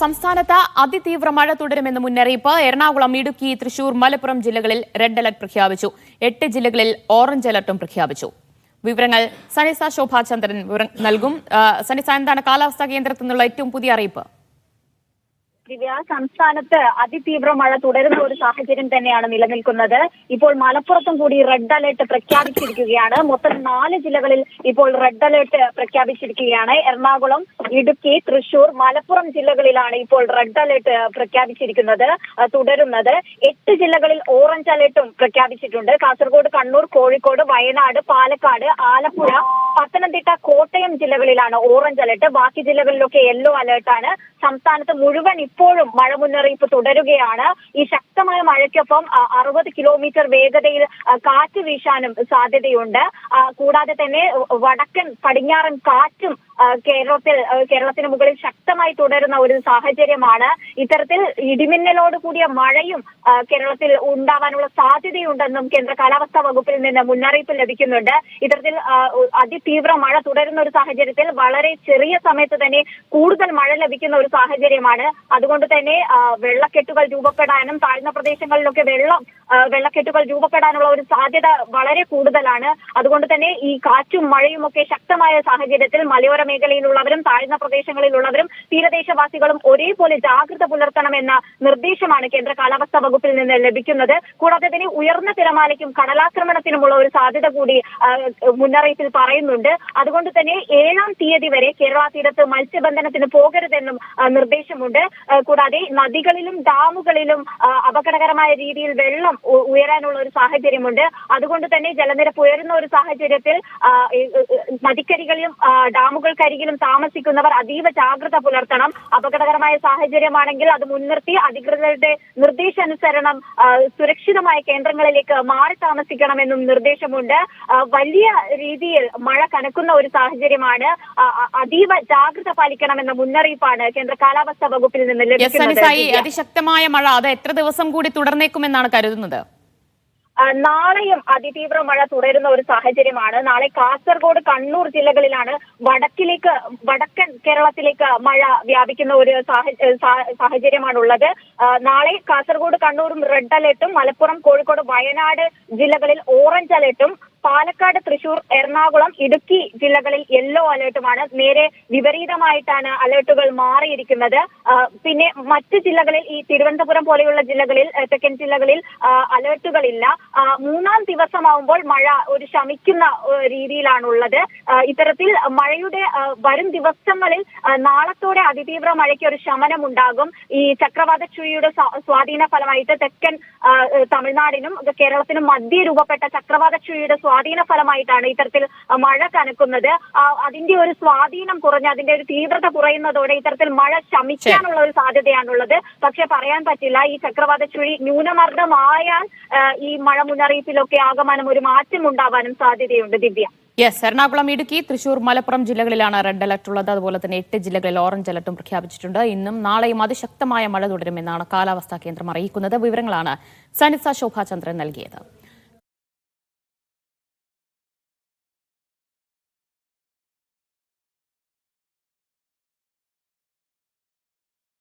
സംസ്ഥാനത്ത് അതിതീവ്ര മഴ തുടരുമെന്ന് മുന്നറിയിപ്പ് എറണാകുളം ഇടുക്കി തൃശൂർ മലപ്പുറം ജില്ലകളിൽ റെഡ് അലർട്ട് പ്രഖ്യാപിച്ചു. എട്ട് ജില്ലകളിൽ ഓറഞ്ച് അലർട്ടും പ്രഖ്യാപിച്ചു. വിവരങ്ങൾ സനിസ ശോഭാചന്ദ്രൻ നൽകും. സനിസ എന്താണ് കാലാവസ്ഥാ കേന്ദ്രത്തിൽ നിന്നുള്ള ഏറ്റവും പുതിയ അറിയിപ്പ്? ദിവ്യ സംസ്ഥാനത്ത് അതിതീവ്ര മഴ തുടരുന്ന ഒരു സാഹചര്യം തന്നെയാണ് നിലനിൽക്കുന്നത്. ഇപ്പോൾ മലപ്പുറത്തും കൂടി റെഡ് അലേർട്ട് പ്രഖ്യാപിച്ചിരിക്കുകയാണ്. മൊത്തം നാല് ജില്ലകളിൽ ഇപ്പോൾ റെഡ് അലേർട്ട് പ്രഖ്യാപിച്ചിരിക്കുകയാണ്. എറണാകുളം ഇടുക്കി തൃശൂർ മലപ്പുറം ജില്ലകളിലാണ് ഇപ്പോൾ റെഡ് അലേർട്ട് പ്രഖ്യാപിച്ചിരിക്കുന്നത് തുടരുന്നത്. എട്ട് ജില്ലകളിൽ ഓറഞ്ച് അലേർട്ടും പ്രഖ്യാപിച്ചിട്ടുണ്ട്. കാസർഗോഡ് കണ്ണൂർ കോഴിക്കോട് വയനാട് പാലക്കാട് ആലപ്പുഴ പത്തനംതിട്ട കോട്ടയം ജില്ലകളിലാണ് ഓറഞ്ച് അലേർട്ട്. ബാക്കി ജില്ലകളിലൊക്കെ യെല്ലോ അലേർട്ടാണ്. സംസ്ഥാനത്ത് മുഴുവൻ ഇപ്പോഴും മഴ മുന്നറിയിപ്പ് തുടരുകയാണ്. ഈ ശക്തമായ മഴയ്ക്കൊപ്പം അറുപത് കിലോമീറ്റർ വേഗതയിൽ കാറ്റ് വീശാനും സാധ്യതയുണ്ട്. കൂടാതെ തന്നെ വടക്കൻ പടിഞ്ഞാറൻ കാറ്റും കേരളത്തിൽ കേരളത്തിന് മുകളിൽ ശക്തമായി തുടരുന്ന ഒരു സാഹചര്യമാണ്. ഇത്തരത്തിൽ ഇടിമിന്നലോട് കൂടിയ മഴയും കേരളത്തിൽ ഉണ്ടാവാനുള്ള സാധ്യതയുണ്ടെന്നും കേന്ദ്ര കാലാവസ്ഥാ വകുപ്പിൽ നിന്ന് മുന്നറിയിപ്പ് ലഭിക്കുന്നുണ്ട്. ഇത്തരത്തിൽ അതിതീവ്ര മഴ തുടരുന്ന ഒരു സാഹചര്യത്തിൽ വളരെ ചെറിയ സമയത്ത് തന്നെ കൂടുതൽ മഴ ലഭിക്കുന്ന ഒരു സാഹചര്യമാണ്. അതുകൊണ്ട് തന്നെ വെള്ളക്കെട്ടുകൾ രൂപപ്പെടാനും താഴ്ന്ന പ്രദേശങ്ങളിലൊക്കെ വെള്ളം വെള്ളക്കെട്ടുകൾ രൂപപ്പെടാനുള്ള ഒരു സാധ്യത വളരെ കൂടുതലാണ്. അതുകൊണ്ട് തന്നെ ഈ കാറ്റും മഴയും ഒക്കെ ശക്തമായ സാഹചര്യത്തിൽ മലയോര മേഖലയിലുള്ളവരും താഴ്ന്ന പ്രദേശങ്ങളിലുള്ളവരും തീരദേശവാസികളും ഒരേപോലെ ജാഗ്രത പുലർത്തണമെന്ന നിർദ്ദേശമാണ് കേന്ദ്ര കാലാവസ്ഥാ വകുപ്പിൽ നിന്ന് ലഭിക്കുന്നത്. കൂടാതെ തന്നെ ഉയർന്ന തിരമാലയ്ക്കും കടലാക്രമണത്തിനുമുള്ള ഒരു സാധ്യത കൂടി മുന്നറിയിപ്പിൽ പറയുന്നുണ്ട്. അതുകൊണ്ട് തന്നെ ഏഴാം തീയതി വരെ കേരള തീരത്ത് മത്സ്യബന്ധനത്തിന് പോകരുതെന്നും നിർദ്ദേശമുണ്ട്. കൂടാതെ നദികളിലും ഡാമുകളിലും അപകടകരമായ രീതിയിൽ വെള്ളം ഉയരാനുള്ള ഒരു സാഹചര്യമുണ്ട്. അതുകൊണ്ട് തന്നെ ജലനിരപ്പ് ഉയരുന്ന ഒരു സാഹചര്യത്തിൽ നദിക്കരികളിലും ആ, ഡാമുകൾക്കരികിലും താമസിക്കുന്നവർ അതീവ ജാഗ്രത പുലർത്തണം. അപകടകരമായ സാഹചര്യമാണെങ്കിൽ അത് മുൻനിർത്തി അധികൃതരുടെ നിർദ്ദേശാനുസരണം സുരക്ഷിതമായ കേന്ദ്രങ്ങളിലേക്ക് മാറി താമസിക്കണമെന്നും നിർദ്ദേശമുണ്ട്. വലിയ രീതിയിൽ മഴ കനക്കുന്ന ഒരു സാഹചര്യമാണ് അതീവ ജാഗ്രത പാലിക്കണമെന്ന മുന്നറിയിപ്പാണ് കേന്ദ്ര കാലാവസ്ഥാ വകുപ്പിൽ നിന്ന് ലഭിക്കുന്നത്. അതിശക്തമായ മഴ അത് എത്ര ദിവസം കൂടി തുടർന്നേക്കുമെന്നാണ് കരുതുന്നത്? നാളെയും അതിതീവ്ര മഴ തുടരുന്ന ഒരു സാഹചര്യമാണ്. നാളെ കാസർഗോഡ് കണ്ണൂർ ജില്ലകളിലാണ് വടക്കിലേക്ക് വടക്കൻ കേരളത്തിലേക്ക് മഴ വ്യാപിക്കുന്ന ഒരു സാഹചര്യമാണുള്ളത്. നാളെ കാസർഗോഡ് കണ്ണൂരും റെഡ് അലേർട്ടും മലപ്പുറം കോഴിക്കോട് വയനാട് ജില്ലകളിൽ ഓറഞ്ച് അലേർട്ടും പാലക്കാട് തൃശൂർ എറണാകുളം ഇടുക്കി ജില്ലകളിൽ യെല്ലോ അലേർട്ടുമാണ്. നേരെ വിപരീതമായിട്ടാണ് അലേർട്ടുകൾ മാറിയിരിക്കുന്നത്. പിന്നെ മറ്റ് ജില്ലകളിൽ ഈ തിരുവനന്തപുരം പോലെയുള്ള ജില്ലകളിൽ തെക്കൻ ജില്ലകളിൽ ആ, മൂന്നാം ദിവസമാവുമ്പോൾ മഴ ഒരു ശമിക്കുന്ന രീതിയിലാണുള്ളത്. ഇത്തരത്തിൽ മഴയുടെ വരും ദിവസങ്ങളിൽ നാളത്തോടെ അതിതീവ്ര മഴയ്ക്ക് ഒരു ശമനം ഉണ്ടാകും ഈ ചക്രവാത ചുഴിയുടെ സ്വാ- സ്വാധീന ഫലമായിട്ട് തെക്കൻ തമിഴ്നാടിനും കേരളത്തിനും മധ്യ രൂപപ്പെട്ട ചക്രവാത ചുഴിയുടെ സ്വാധീന ഫലമായിട്ടാണ് ഇത്തരത്തിൽ മഴ കനക്കുന്നത്. അതിന്റെ ഒരു സ്വാധീനം കുറഞ്ഞ് അതിന്റെ ഒരു തീവ്രത കുറയുന്നതോടെ ഇത്തരത്തിൽ മഴ ശമിക്കാനുള്ള ഒരു സാധ്യതയാണുള്ളത്. പക്ഷെ പറയാൻ പറ്റില്ല ഈ ചക്രവാത ചുഴി ന്യൂനമർദ്ദമായാൽ ഈ മഴ മുന്നറിയിപ്പിലൊക്കെ ആകമാനം ഒരു മാറ്റം ഉണ്ടാവാനും സാധ്യതയുണ്ട് ദിവ്യ. യെസ് എറണാകുളം ഇടുക്കി തൃശൂർ മലപ്പുറം ജില്ലകളിലാണ് റെഡ് അലർട്ട് ഉള്ളത്. അതുപോലെ തന്നെ എട്ട് ജില്ലകളിൽ ഓറഞ്ച് അലർട്ടും പ്രഖ്യാപിച്ചിട്ടുണ്ട്. ഇന്നും നാളെയും അതിശക്തമായ മഴ തുടരുമെന്നാണ് കാലാവസ്ഥാ കേന്ദ്രം അറിയിക്കുന്നത്. വിവരങ്ങളാണ് സനിസ ശോഭാചന്ദ്രൻ നൽകിയത്.